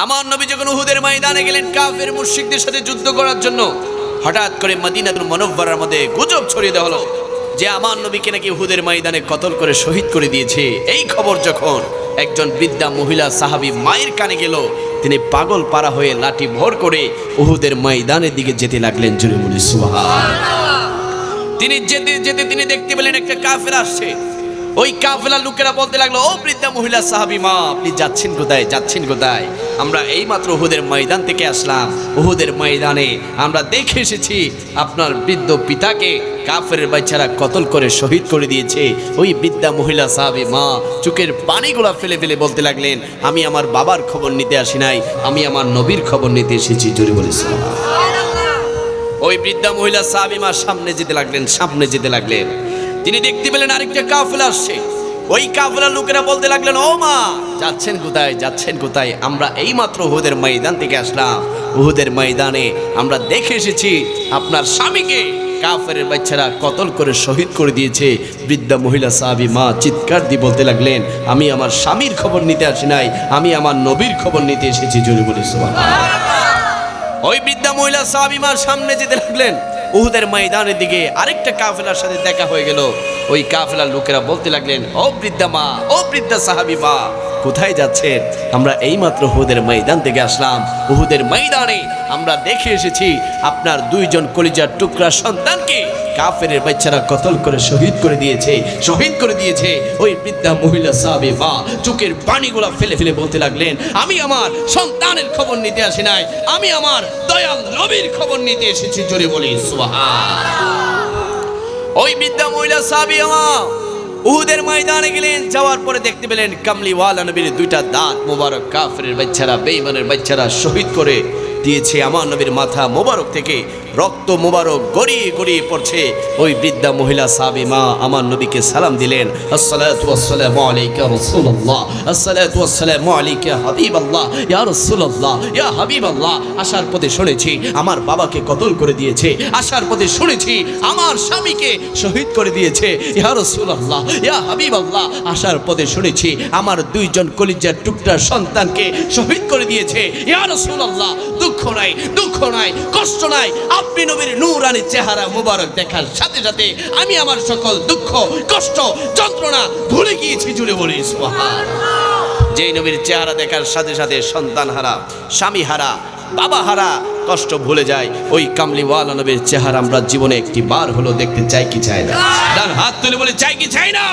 আমার নবী যখন উহুদের ময়দানে গেলেন, কাফের মুশরিকদের সাথে যুদ্ধ করার জন্য, হঠাৎ করে মদিনাতুল মনব্বরার মধ্যে গুজব ছড়িয়ে দেওয়া হলো যে আমার নবীকে নাকি উহুদের ময়দানে কতল করে শহীদ করে দিয়েছে। এই খবর যখন একজন বৃদ্ধা মহিলা সাহাবী মায়ের কানে গেল, তিনি পাগল পারা হয়ে লাঠি ভর করে উহুদের ময়দানের দিকে যেতে লাগলেন জুড়ে বলি সুবহান তিনি যেতে যেতে তিনি দেখতে পেলেন একটা কাফের আসছে। ওই কাফেলা লোকেরা বলতে লাগল ও বৃদ্ধা মহিলা সাহাবি মা আপনি যাচ্ছেন কোথায়? যাচ্ছেন কোথায়? আমরা এই মাত্র উহুদের ময়দান থেকে আসলাম। উহুদের ময়দানে আমরা দেখে এসেছি আপনার বৃদ্ধ পিতাকে কাফের বাচ্চারা কতল করে শহীদ করে দিয়েছে। ওই বৃদ্ধা মহিলা সাহাবি মা চোখের পানিগুলা ফেলে ফেলে বলতে লাগলেন আমি আমার বাবার খবর নিতে আসি নাই আমি আমার নবীর খবর নিতে এসেছি। জোরে বলেছিলাম ওই বৃদ্ধা মহিলা সাহাবিমা সামনে যেতে লাগলেন সামনে যেতে লাগলেন। তিনি দেখতে পেলেন আরেকটা কাফেলা আসছে। ওই কাফেলা লোকেরা বলতে লাগলেন, ও মা, যাচ্ছেন কোথায়? যাচ্ছেন কোথায়? আমরা এই মাত্র উহুদের ময়দান থেকে আসলাম। উহুদের ময়দানে আমরা দেখে এসেছি আপনার স্বামীকে কাফের বাচ্চারা কতল করে শহীদ করে দিয়েছে। বৃদ্ধা মহিলা সাহাবি মা চিৎকার দিয়ে বলতে লাগলেন, আমি আমার স্বামীর খবর নিতে আসি নাই, আমি আমার নবীর খবর নিতে এসেছি। জোরে বলি সুবহানাল্লাহ। ওই বৃদ্ধা মহিলা সাহাবিমার সামনে যেতে লাগলেন। উহুদের ময়দানের দিকে আরেকটা কাফেলার সাথে দেখা হয়ে গেল। ওই কাফেলার লোকেরা বলতে লাগলেন, ও বৃদ্ধা মা, ও বৃদ্ধা সাহাবি মা কোথায় যাচ্ছেন আমরা এইমাত্র উহুদের ময়দান থেকে আসলাম। উহুদের ময়দানে আমরা দেখে এসেছি আপনার দুইজন কলিজার টুকরা সন্তানকে কাফের বাচ্চারা কতল করে শহীদ করে দিয়েছে, শহীদ করে দিয়েছে। ওই বৃদ্ধা মহিলা সাহাবি মা চোখের পানিগুলা ফেলে ফেলে বলতে লাগলেন, আমি আমার সন্তানের খবর নিতে আসি নাই। আমি আমার দয়াল নবীর খবর নিতে এসেছি। জোরে বলি, সুবহান ওই বৃদ্ধা মহিলা সাহাবি আমার উহুদের ময়দানে গেলেন, যাওয়ার পরে দেখতে পেলেন কামলিওয়ালা নবীর দুইটা দাঁত মোবারক। কাফরের বাচ্চারা বেইমানের বাচ্চারা শহীদ করে দিয়েছে আমার নবীর মাথা মোবারক থেকে। রক্ত মোবারক গড়িয়ে গড়িয়ে পড়ছে। ওই বৃদ্ধা মহিলা সাহাবী মা আমার নবীকে সালাম দিলেন। ওয়াসসালামু আলাইকা রাসূলুল্লাহ। আসসালাতু ওয়াসসালামু আলাইকা হাবিবাল্লাহ। ইয়া রাসূলুল্লাহ, ইয়া হাবিবাল্লাহ। আসার পথে শুনেছি, আমার বাবাকে কতল করে দিয়েছে। আসার পথে শুনেছি, আমার স্বামীকে শহীদ করে দিয়েছে। ইয়া রাসূলুল্লাহ, ইয়া হাবিবাল্লাহ। আসার পথে শুনেছি, আমার দুইজন কলিজার টুকরা সন্তানকে শহীদ করে দিয়েছে। ইয়া রাসূলুল্লাহ, দুঃখ নাই দুঃখ নাই, কষ্ট নাই। আপনি নবীর নূরানি চেহারা মুবারক দেখার সাথে সাথে আমি আমার সকল দুঃখ, কষ্ট, যন্ত্রণা ভুলে গিয়েছি জুড়ে বলি যেই নবীর চেহারা দেখার সাথে সাথে সন্তান হারা, স্বামী হারা, বাবা হারা, কষ্ট ভুলে যায়, ওই কামলি কামলিওয়ালা নবীর চেহারা আমরা জীবনে একটি বার হলো দেখতে চাই কি চাই না। ডান হাত তুলে বলে, চাই কি চাই না?